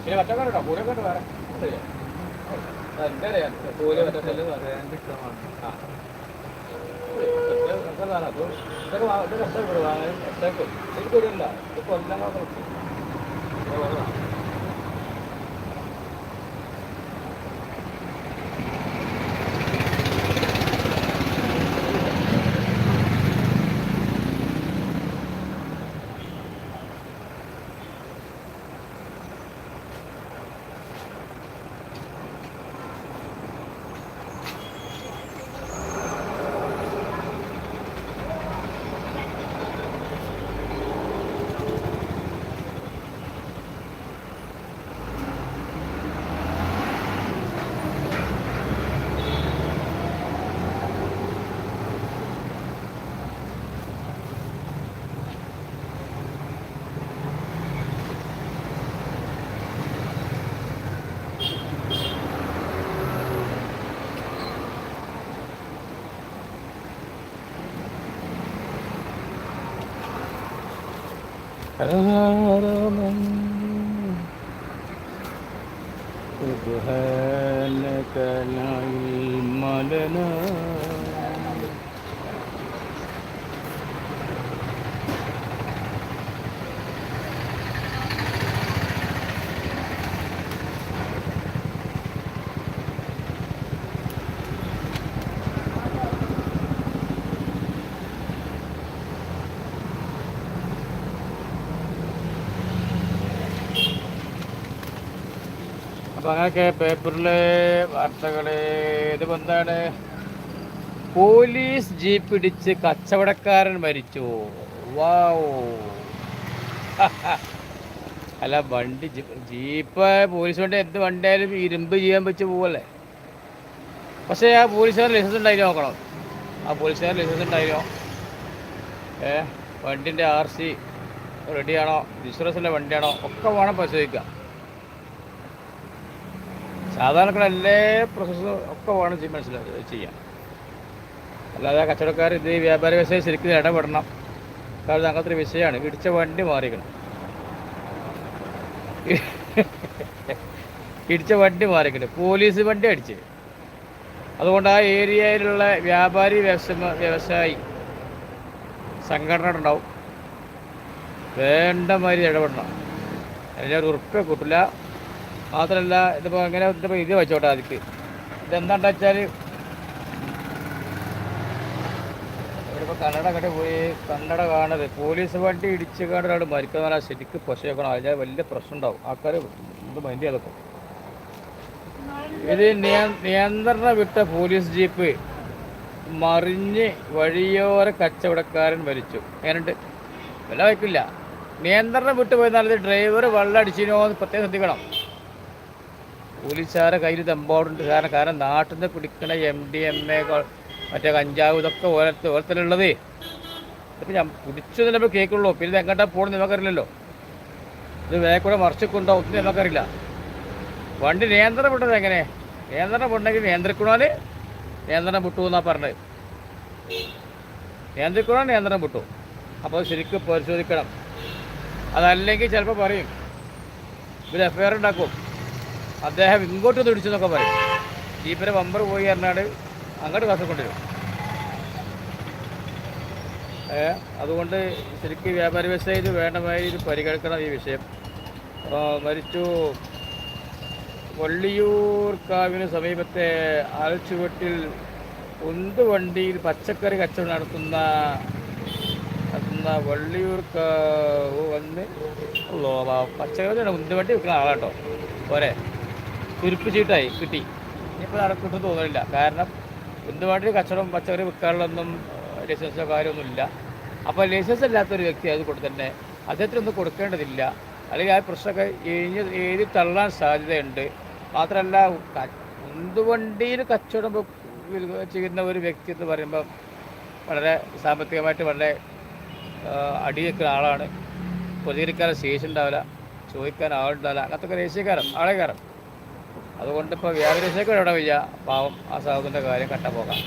പിന്നെ പച്ചക്കറി കേട്ടോ കൂടെ കൊണ്ട് വേറെ? ആ, എനിക്കറിയാം കൂലി പച്ചക്കറി ആ. ഇതൊക്കെ ഇതൊക്കെ എത്ര ഇവിടെ വാങ്ങാൻ എത്രക്ക് എനിക്ക് വരില്ല ഇത് കൊല്ലങ്ങളൊക്കെ കിട്ടും ഇത് വെറുതെ. سبحانك لا علم لنا അപ്പൊ അങ്ങനെയൊക്കെ പേപ്പറിലെ വാർത്തകൾ ഇത് എന്താണ്? പോലീസ് ജീപ്പ് ഇടിച്ച് കച്ചവടക്കാരൻ മരിച്ചു. വാവോ അല്ല വണ്ടി ജീപ്പ് പോലീസ് വണ്ടി എന്ത് വണ്ടിയായാലും ഇരുമ്പ് ചെയ്യാൻ വെച്ച് പോവല്ലേ? പക്ഷേ ആ പോലീസുകാർ ലൈസൻസ് ഉണ്ടായി നോക്കണം. ആ പോലീസുകാർ ലൈസൻസ് ഉണ്ടായിരുന്നോ ഏ വണ്ടിന്റെ ആർ സി റെഡിയാണോ? ഇൻഷുറൻസിന്റെ വണ്ടിയാണോ? ഒക്കെ വേണം പരിശോധിക്കുക സാധാരണക്കാർ എല്ലാ പ്രോസസ്സും ഒക്കെ വേണം ചെയ്യാൻ മനസ്സിലാക്കി ചെയ്യാം അല്ലാതെ കച്ചവടക്കാർ ഇത് വ്യാപാര വ്യവസായം ശരിക്കും ഇടപെടണം. കാരണം അങ്ങനത്തെ ഒരു വിഷയമാണ്. ഇടിച്ച വണ്ടി മാറിക്കണം ഇടിച്ച വണ്ടി മാറിക്കണം പോലീസ് വണ്ടി അടിച്ച്. അതുകൊണ്ട് ആ ഏരിയയിലുള്ള വ്യാപാരി വ്യവസായ വ്യവസായി സംഘടന ഉണ്ടാവും വേണ്ട മാതിരി ഇടപെടണം. അതിനൊരു ഒരു ഉറുപ്പ്യ കൂട്ടില്ല. മാത്രമല്ല ഇതിപ്പോൾ എങ്ങനെ ഇതിപ്പോൾ ഇത് വെച്ചോട്ടെ അതിക്ക്? ഇതെന്താണെന്ന് വെച്ചാൽ ഇവിടിപ്പോൾ കന്നഡ അങ്ങോട്ട് പോയി കന്നഡ കാണരുത് പോലീസ് വണ്ടി ഇടിച്ച് കാണാൻ മരിക്കുന്ന ശരിക്ക് പൊശക്കണം അതിന് വലിയ പ്രശ്നം ഉണ്ടാവും ആൾക്കാർ ഇത് മൈൻഡ് ചെയ്തൊക്കെ. ഇത് നിയന്ത്രണം വിട്ട പോലീസ് ജീപ്പ് മറിഞ്ഞ് വഴിയോര കച്ചവടക്കാരൻ മരിച്ചു. അങ്ങനെ വില വയ്ക്കില്ല നിയന്ത്രണം വിട്ടു പോയെന്നാൽ ഡ്രൈവർ വെള്ളം അടിച്ചിനോ പ്രത്യേകം ശ്രദ്ധിക്കണം. പോലീസുകാരെ കയ്യിൽ തെമ്പോടുണ്ട് കാരണം കാരണം നാട്ടിൽ നിന്ന് പിടിക്കണ എം ഡി എം എ മറ്റേ കഞ്ചാവ് ഇതൊക്കെ ഓരോരുത്തർ ഓരോരുത്തരുള്ളതേ അപ്പം ഞാൻ പിടിച്ചു നമ്മൾ കേൾക്കുള്ളൂ പിന്നെ എങ്ങോട്ടാണ് എങ്ങോട്ടാ പോകണമെന്ന് നമുക്കറിയില്ലല്ലോ. ഇത് വേഗം കൂടെ മറിച്ചിട്ടുണ്ടോ ഒന്നും നമുക്കറിയില്ല. വണ്ടി നിയന്ത്രണം വിട്ടത് എങ്ങനെ? നിയന്ത്രണം വിടണമെങ്കിൽ നിയന്ത്രിക്കണോന് നിയന്ത്രണം വിട്ടു എന്നാണ് പറഞ്ഞത്. നിയന്ത്രിക്കണോ നിയന്ത്രണം വിട്ടു. അപ്പോൾ ശരിക്കും പരിശോധിക്കണം. അതല്ലെങ്കിൽ ചിലപ്പോൾ പറയും ഇവർ എഫ് ഐ ആർ ഉണ്ടാക്കും. അദ്ദേഹം ഇങ്ങോട്ട് തുടിച്ചു എന്നൊക്കെ പറയും. ജീപ്പിന്റെ ബമ്പർ പോയി പറഞ്ഞാൽ അങ്ങോട്ട് കാസർഗോഡ് അതുകൊണ്ട് ശരിക്കും വ്യാപാര വേണ്ടമായി ഇത് പരിഗണിക്കണം ഈ വിഷയം. മരിച്ചു. വള്ളിയൂർ സമീപത്തെ സമീപത്തെ ഉന്ത് വണ്ടിയിൽ പച്ചക്കറി കച്ചവടം നടത്തുന്ന നടത്തുന്ന വള്ളിയൂർക്കാവ് വന്ന്. പച്ചക്കറി പച്ചക്കറി ഉന്തുവണ്ടി വിൽക്കുന്ന ആളാട്ടോ പോരെ. തുരുപ്പ് ചീട്ടായി കിട്ടി. ഇനിയിപ്പോൾ നടക്കിട്ടും തോന്നുന്നില്ല കാരണം എന്തുമായിട്ട് കച്ചവടം പച്ചക്കറി വിൽക്കാനുള്ളൊന്നും ലൈസൻസോ കാര്യമൊന്നുമില്ല അപ്പോൾ ലൈസൻസ് ഇല്ലാത്തൊരു വ്യക്തി അത് കൊണ്ട് തന്നെ അദ്ദേഹത്തിനൊന്നും കൊടുക്കേണ്ടതില്ല. അല്ലെങ്കിൽ ആ പ്രശ്നമൊക്കെ എഴുതി എഴുതി തള്ളാൻ സാധ്യതയുണ്ട്. മാത്രമല്ല ഉന്തുവണ്ടിയിൽ കച്ചവടം ചെയ്യുന്ന ഒരു വ്യക്തി എന്ന് പറയുമ്പോൾ വളരെ സാമ്പത്തികമായിട്ട് വളരെ അടിയൊക്കെ ആളാണ്. പ്രതികരിക്കാൻ ശേഷി ഉണ്ടാവില്ല ചോദിക്കാൻ ആളുണ്ടാവില്ല. അങ്ങനത്തെ ഒക്കെ ദേശീയക്കാരൻ ആളെ കയറും അതുകൊണ്ട് വ്യാപാരശേഖരം വയ്യ. പാവം ആ സാഹുവിന്റെ കാര്യം കട്ട പോകാം.